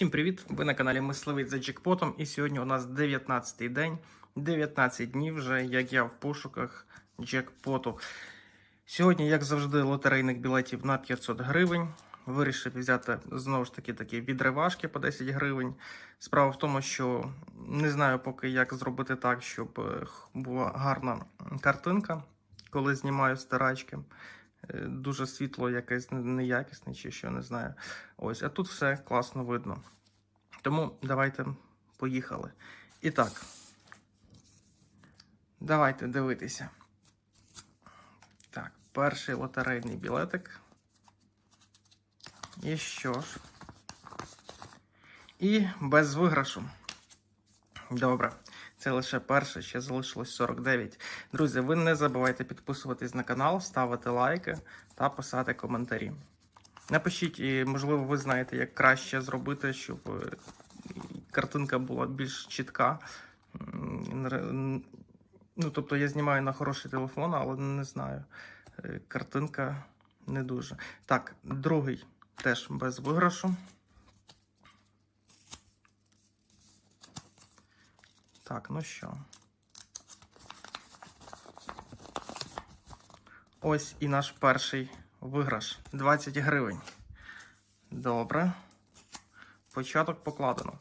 Всім привіт! Ви на каналі Мисливець за джекпотом. І сьогодні у нас 19-й день, 19 днів вже, як я в пошуках джекпоту. Сьогодні, як завжди, лотерейних білетів на 500 гривень. Вирішив взяти знову ж таки такі відривашки по 10 гривень. Справа в тому, що не знаю поки як зробити так, щоб е, була гарна картинка, коли знімаю стирачки. Е, Дуже світло якесь неякісне чи що, не знаю. Ось, а тут все класно видно. Тому давайте поїхали. І так, давайте дивитися. Так, перший лотерейний білетик. І що ж? І без виграшу. Добре. Це лише перше, ще залишилось 49. Друзі, ви не забувайте підписуватись на канал, ставити лайки та писати коментарі. Напишіть, і, можливо, ви знаєте, як краще зробити, щоб е, картинка була більш чітка. Ну, тобто я знімаю на хороший телефон, але не знаю. Е, Картинка не дуже. Так, другий теж без виграшу. Так, ну що. Ось і наш перший виграш 20 гривень. Добре. Початок покладено.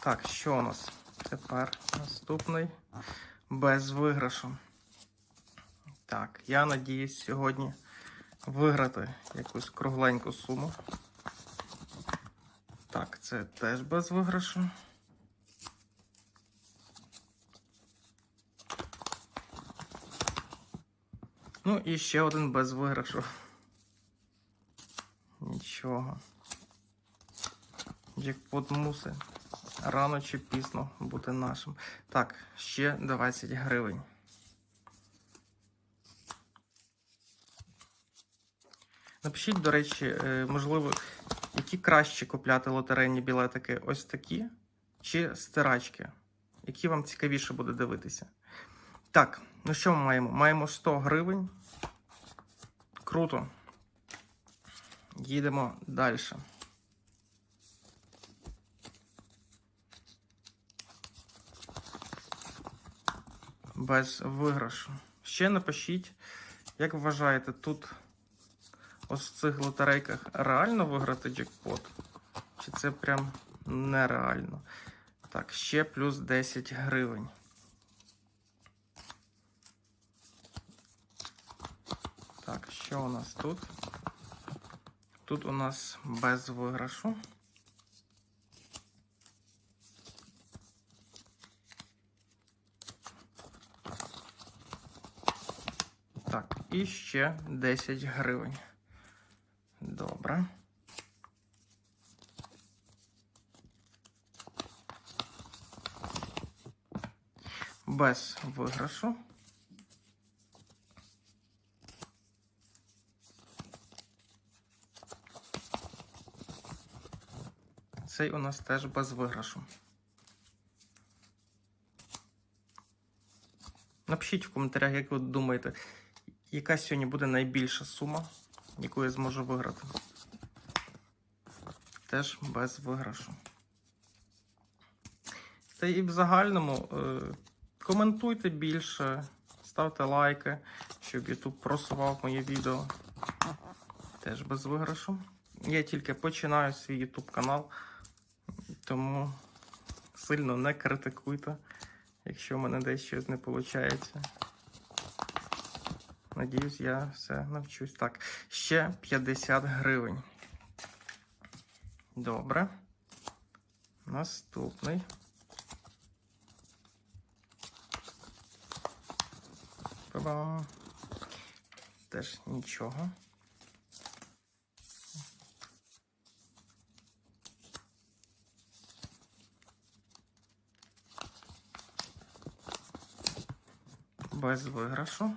Так, що у нас? Тепер наступний без виграшу. Так, я надіюсь сьогодні виграти якусь кругленьку суму. Так, це теж без виграшу. Ну і ще один без виграшу. Нічого. Джекпот мусить рано чи пізно бути нашим. Так, ще 20 гривень. Напишіть, до речі, е, можливо, які краще купляти лотерейні білетики? Ось такі чи стирачки? Які вам цікавіше буде дивитися? Так, ну що ми маємо? Маємо 100 гривень. Круто. Їдемо далі. Без виграшу. Ще напишіть, як вважаєте, тут ось в цих лотерейках реально виграти джекпот? Чи це прям нереально? Так, ще плюс 10 гривень. Так, що у нас тут? Тут у нас без виграшу. Так, і ще 10 гривень. Добре. Без виграшу. Цей у нас теж без виграшу. Напишіть в коментарях, як ви думаєте, яка сьогодні буде найбільша сума, яку я зможу виграти. Теж без виграшу. Та і в загальному е, коментуйте більше, ставте лайки, щоб YouTube просував моє відео. Теж без виграшу. Я тільки починаю свій YouTube канал, тому сильно не критикуйте, якщо в мене десь щось не виходить. Надіюсь, я все навчусь. Так, ще 50 гривень. Добре. Наступний. Па-бам. Теж нічого. Без виграшу.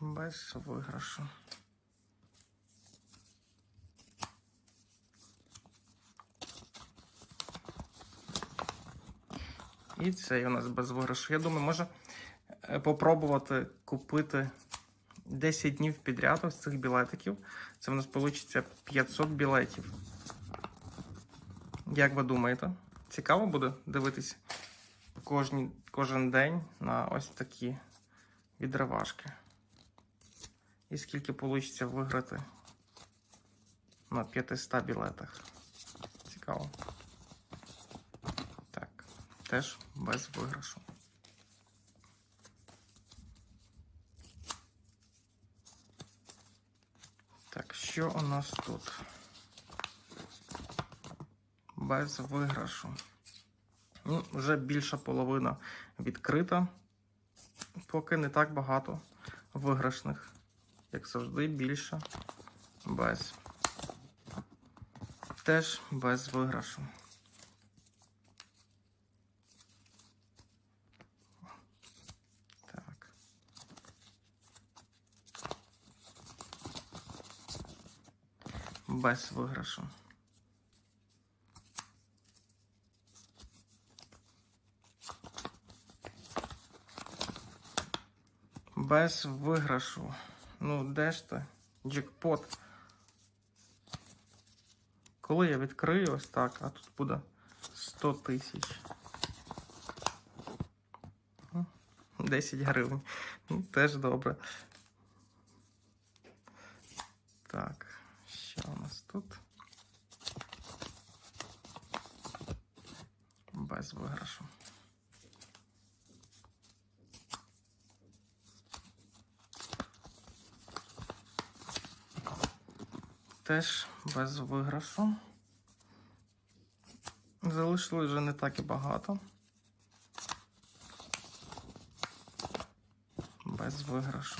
Без виграшу. І цей у нас без виграшу. Я думаю, може е, попробувати купити 10 днів підряд ось цих білетиків. Це в нас вийде 500 білетів. Як ви думаєте? Цікаво буде дивитися кожні, кожен день на ось такі відривашки. І скільки вийде виграти на 500 білетах. Цікаво. Так, теж без виграшу. Так, що у нас тут? Без виграшу. Ну, вже більша половина відкрита. Поки не так багато виграшних. Як завжди, більше без. Теж без виграшу. Без виграшу. Без виграшу. Ну, де ж ти? Джекпот. Коли я відкрию ось так, а тут буде 100 тисяч. Ну, 10 гривень. Ну, теж добре. Так, що у нас тут? Без виграшу. Теж без виграшу. Залишилось вже не так і багато. Без виграшу.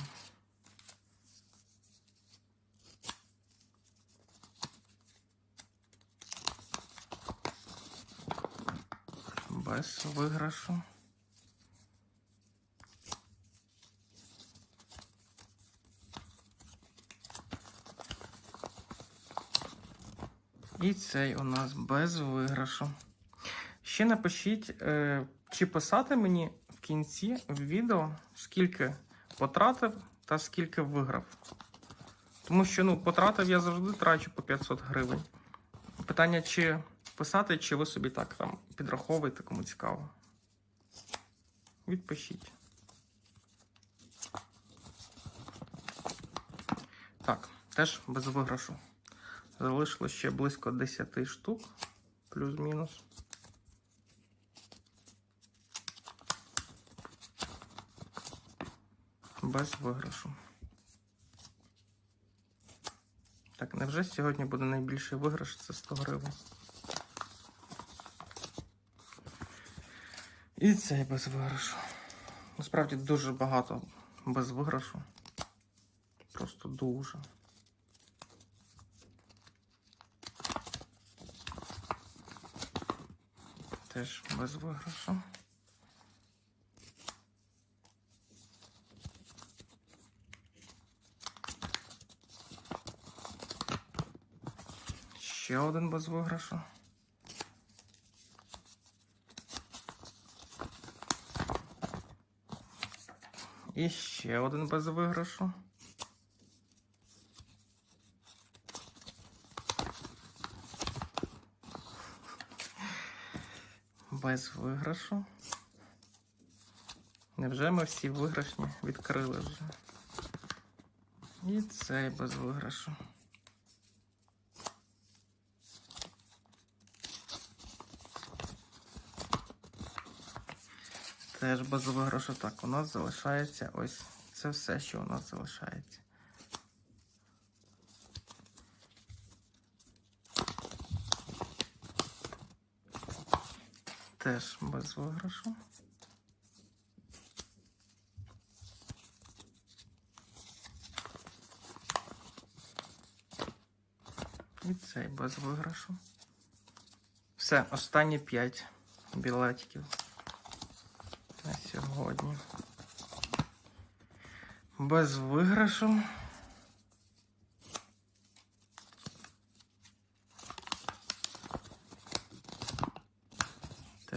Без виграшу. І цей у нас без виграшу. Ще напишіть, е, чи писати мені в кінці відео, скільки потратив та скільки виграв. Тому що ну, потратив я завжди трачу по 500 гривень. Питання, чи писати, чи ви собі так там підраховуєте, кому цікаво. Відпишіть. Так, теж без виграшу. Залишилось ще близько 10 штук, плюс-мінус. Без виграшу. Так, невже сьогодні буде найбільший виграш? Це 100 гривень. І цей без виграшу. Насправді дуже багато без виграшу. Просто дуже. Теж без виграшу. Ще один без виграшу. І ще один без виграшу. Без виграшу. Невже ми всі виграшні відкрили вже? І цей без виграшу. Теж без виграшу. Так, у нас залишається ось це все, що у нас залишається. Теж без виграшу. І цей без виграшу. Все, останні 5 білетиків на сьогодні. Без виграшу.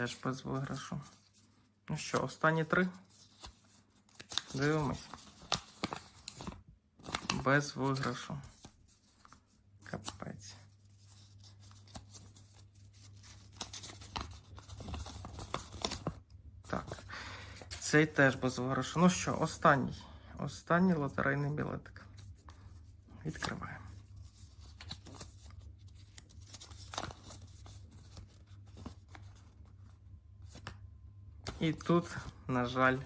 Теж без виграшу. Ну що, останні три? Дивимось. Без виграшу. Капець. Так. Цей теж без виграшу. Ну що, останній. Останній лотерейний білетик. Відкриваємо. І тут, на жаль,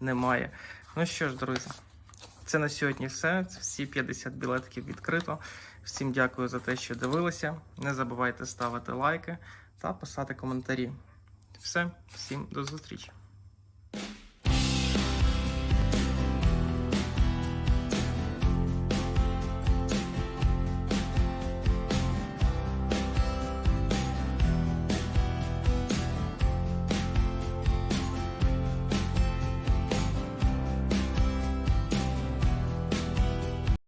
немає. Ну що ж, друзі, це на сьогодні все. Всі 50 білетків відкрито. Всім дякую за те, що дивилися. Не забувайте ставити лайки та писати коментарі. Все, всім до зустрічі.